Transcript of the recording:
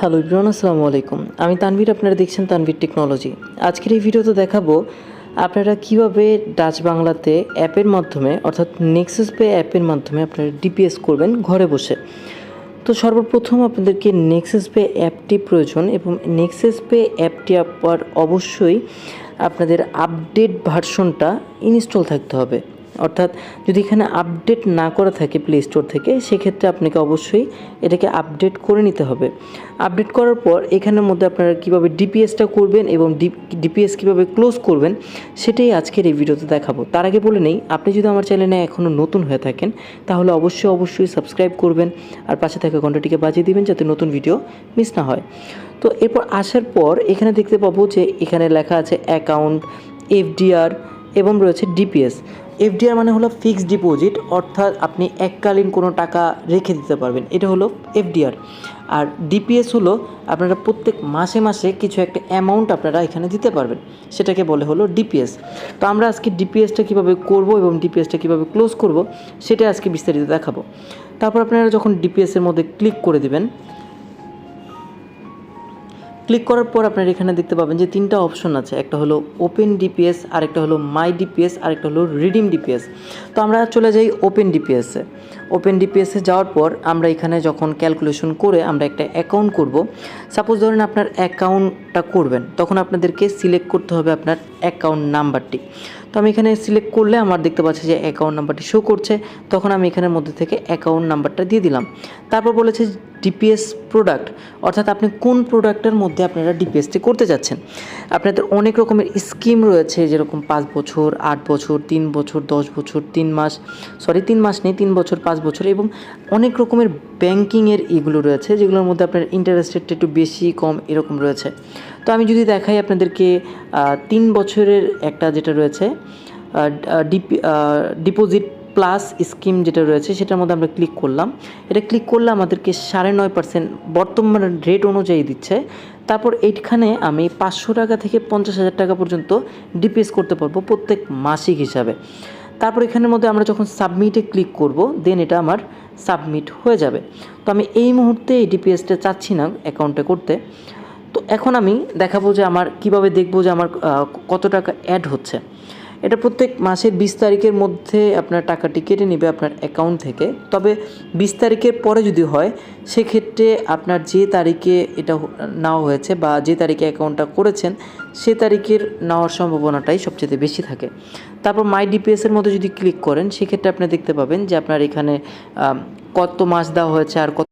Hello Ibran আসসালামু আলাইকুম আমি তানভীর, আপনারা দেখছেন তানভীর টেকনোলজি আজকের এই ভিডিওতে দেখাবো আপনারা কীভাবে ডাচ বাংলাতে অ্যাপের মাধ্যমে, অর্থাৎ নেক্সাস পে অ্যাপের মাধ্যমে আপনারা ডিপিএস করবেন ঘরে বসে। তো সর্বপ্রথম আপনাদেরকে নেক্সাস পে অ্যাপটি প্রয়োজন এবং নেক্সাস পে অ্যাপটি আপনার অবশ্যই আপনাদের আপডেট ভার্সনটা ইনস্টল থাকতে হবে। অর্থাৎ যদি এখানে আপডেট না করা থাকে প্লে স্টোর থেকে, সেক্ষেত্রে আপনাকে অবশ্যই এটাকে আপডেট করে নিতে হবে। আপডেট করার পর এখানের মধ্যে আপনারা কীভাবে ডিপিএসটা করবেন এবং ডিপিএস কীভাবে ক্লোজ করবেন, সেটাই আজকের এই ভিডিওতে দেখাবো। তার আগে বলে নেই, আপনি যদি আমার চ্যানেলে এখনও নতুন হয়ে থাকেন, তাহলে অবশ্যই অবশ্যই সাবস্ক্রাইব করবেন আর পাশে থাকা ঘন্টাটিকে বাজিয়ে দিবেন যাতে নতুন ভিডিও মিস না হয়। তো এরপর আসার পর এখানে দেখতে পাবো যে এখানে লেখা আছে অ্যাকাউন্ট এফডিআর এবং রয়েছে ডিপিএস এফডিআর মানে হলো ফিক্সড ডিপোজিট অর্থাৎ আপনি এককালীন কোনো টাকা রেখে দিতে পারবেন। এটা হলো এফডিআর আর ডিপিএস হলো আপনারা প্রত্যেক মাসে মাসে কিছু একটা অ্যামাউন্ট আপনারা এখানে দিতে পারবেন। সেটাকে বলে হলো ডিপিএস তো আমরা আজকে ডিপিএসটা কীভাবে করব এবং ডিপিএসটা কীভাবে ক্লোজ করব, সেটা আজকে বিস্তারিত দেখাবো। তারপর আপনারা যখন ডিপিএসের মধ্যে ক্লিক করে দিবেন ক্লিক করার পর আপনারা এখানে দেখতে পাবেন যে তিনটা অপশন আছে। একটা হলো ওপেন ডিপিএস আরেকটা হলো মাই ডিপিএস আরেকটা হলো রিডিম ডিপিএস তো আমরা চলে যাই ওপেন ডিপিএসে ওপেন ডিপিএসে যাওয়ার পর আমরা এখানে যখন ক্যালকুলেশন করে আমরা একটা অ্যাকাউন্ট করব সাপোজ ধরেন আপনার অ্যাকাউন্টটা করবেন, তখন আপনাদেরকে সিলেক্ট করতে হবে আপনার অ্যাকাউন্ট নাম্বারটি। তো আমি এখানে সিলেক্ট করলে আমার দেখতে পাচ্ছি যে অ্যাকাউন্ট নাম্বারটি শো করছে, তখন আমি এখানের মধ্যে থেকে অ্যাকাউন্ট নাম্বারটা দিয়ে দিলাম। তারপর বলেছে ডিপিএস প্রোডাক্ট অর্থাৎ আপনি কোন প্রোডাক্টের মধ্যে আপনারা ডিপিএসটি করতে যাচ্ছেন। আপনাদের অনেক রকমের স্কিম রয়েছে, যেরকম পাঁচ বছর, আট বছর, তিন বছর, দশ বছর, তিন মাস সরি তিন মাস নেই, তিন বছর, পাঁচ বছর এবং অনেক রকমের ব্যাংকিংয়ের এগুলো রয়েছে, যেগুলোর মধ্যে আপনার ইন্টারেস্ট রেটটা একটু বেশি, কম এরকম রয়েছে। তো আমি যদি দেখাই আপনাদেরকে তিন বছরের একটা যেটা রয়েছে ডিপি ডিপোজিট প্লাস স্কিম যেটা রয়েছে, সেটার মধ্যে আমরা ক্লিক করলাম। এটা ক্লিক করলে আমাদেরকে সাড়ে নয় পার্সেন্ট বর্তমান রেট অনুযায়ী দিচ্ছে। তারপর এইখানে আমি পাঁচশো টাকা থেকে পঞ্চাশ হাজার টাকা পর্যন্ত ডিপিএস করতে পারব প্রত্যেক মাসিক হিসাবে। তারপর এখানের মধ্যে আমরা যখন সাবমিটে ক্লিক করব দেন এটা আমার সাবমিট হয়ে যাবে। তো আমি এই মুহূর্তে এই ডিপিএসটা চাচ্ছি না অ্যাকাউন্টে করতে। তো এখন আমি দেখাবো যে আমার, কীভাবে দেখব যে আমার কত টাকা অ্যাড হচ্ছে। এটা প্রত্যেক মাসের বিশ তারিখের মধ্যে আপনার টাকাটি কেটে নেবে আপনার অ্যাকাউন্ট থেকে। তবে বিশ তারিখের পরে যদি হয়, সেক্ষেত্রে আপনার যে তারিখে এটা নেওয়া হয়েছে বা যে তারিখে অ্যাকাউন্টটা করেছেন, সে তারিখের নেওয়ার সম্ভাবনাটাই সবচেয়ে বেশি থাকে। তারপর মাই ডিপিএসের মধ্যে যদি ক্লিক করেন, সেক্ষেত্রে আপনি দেখতে পাবেন যে আপনার এখানে কত মাস দেওয়া হয়েছে আর কত